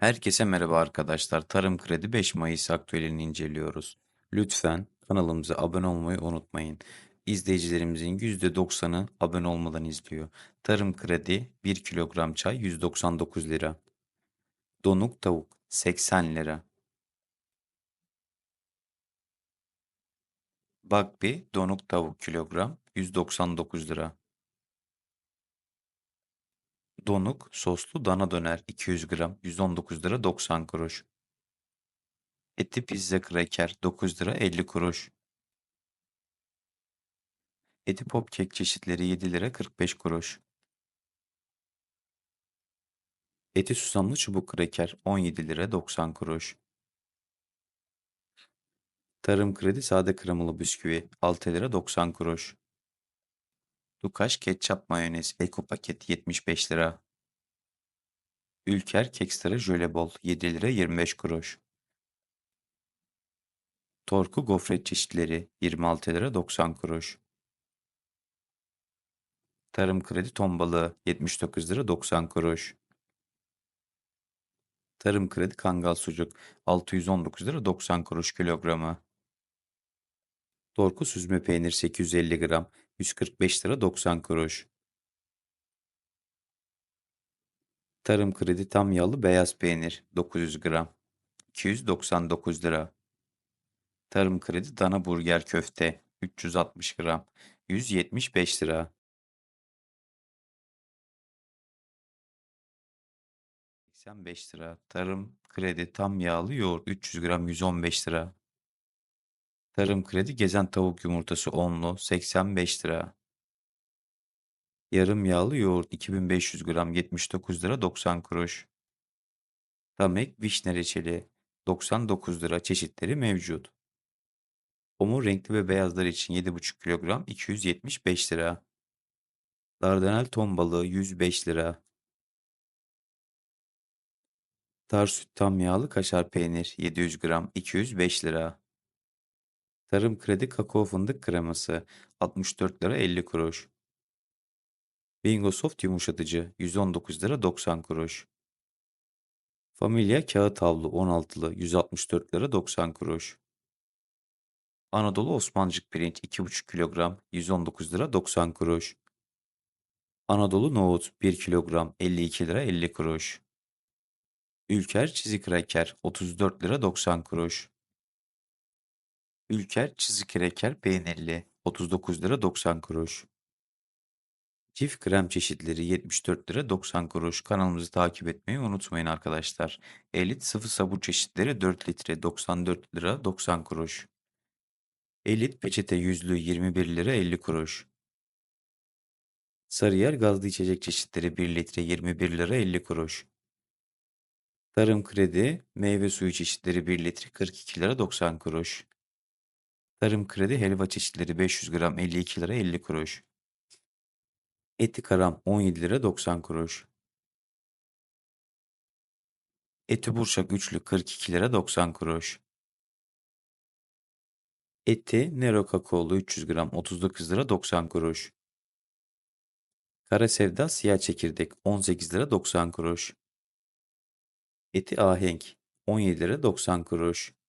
Herkese merhaba arkadaşlar. Tarım Kredi 5 Mayıs aktüelini inceliyoruz. Lütfen kanalımıza abone olmayı unutmayın. İzleyicilerimizin %90'ı abone olmadan izliyor. Tarım Kredi 1 kilogram çay 199 lira. Donuk tavuk 80 lira. Bak bir donuk tavuk kilogram 199 lira. Donuk soslu dana döner 200 gram 119 lira 90 kuruş. Eti pizza kraker 9 lira 50 kuruş. Eti pop kek çeşitleri 7 lira 45 kuruş. Eti susamlı çubuk kraker 17 lira 90 kuruş. Tarım kredi sade kremalı bisküvi 6 lira 90 kuruş. Lukaş ketçap mayonez eko paket 75 lira. Ülker kekstra jölebol 7 lira 25 kuruş. Torku gofret çeşitleri 26 lira 90 kuruş. Tarım kredi ton balığı 79 lira 90 kuruş. Tarım kredi kangal sucuk 619 lira 90 kuruş kilogramı. Torku süzme peynir 850 gram 145 lira 90 kuruş. Tarım kredi tam yağlı beyaz peynir 900 gram 299 lira. Tarım kredi dana burger köfte 360 gram 175 lira. 85 lira. Tarım kredi tam yağlı yoğurt 300 gram 115 lira. Tarım kredi gezen tavuk yumurtası onlu 85 lira. Yarım yağlı yoğurt 2500 gram 79 lira 90 kuruş. Tamek vişne reçeli 99 lira çeşitleri mevcut. Omur renkli ve beyazlar için 7,5 kilogram 275 lira. Dardanel ton balığı 105 lira. Tar süt tam yağlı kaşar peynir 700 gram 205 lira. Tarım kredi kakao fındık kreması 64 lira 50 kuruş. Bingo Soft yumuşatıcı 119 lira 90 kuruş. Familya kağıt havlu 16'lı 164 lira 90 kuruş. Anadolu Osmancık pirinç 2,5 kilogram 119 lira 90 kuruş. Anadolu nohut 1 kilogram 52 lira 50 kuruş. Ülker çizik kraker 34 lira 90 kuruş. Ülker çizik kraker peynirli 39 lira 90 kuruş. Çift krem çeşitleri 74 lira 90 kuruş. Kanalımızı takip etmeyi unutmayın arkadaşlar. Elit sıvı sabun çeşitleri 4 litre 94 lira 90 kuruş. Elit peçete yüzlü 21 lira 50 kuruş. Sarıyer gazlı içecek çeşitleri 1 litre 21 lira 50 kuruş. Tarım kredi meyve suyu çeşitleri 1 litre 42 lira 90 kuruş. Tarım kredi helva çeşitleri 500 gram 52 lira 50 kuruş. Eti karam 17 lira 90 kuruş. Eti burçak üçlü 42 lira 90 kuruş. Eti Nero kakaolu 300 gram 39 lira 90 kuruş. Kara sevda siyah çekirdek 18 lira 90 kuruş. Eti ahenk 17 lira 90 kuruş.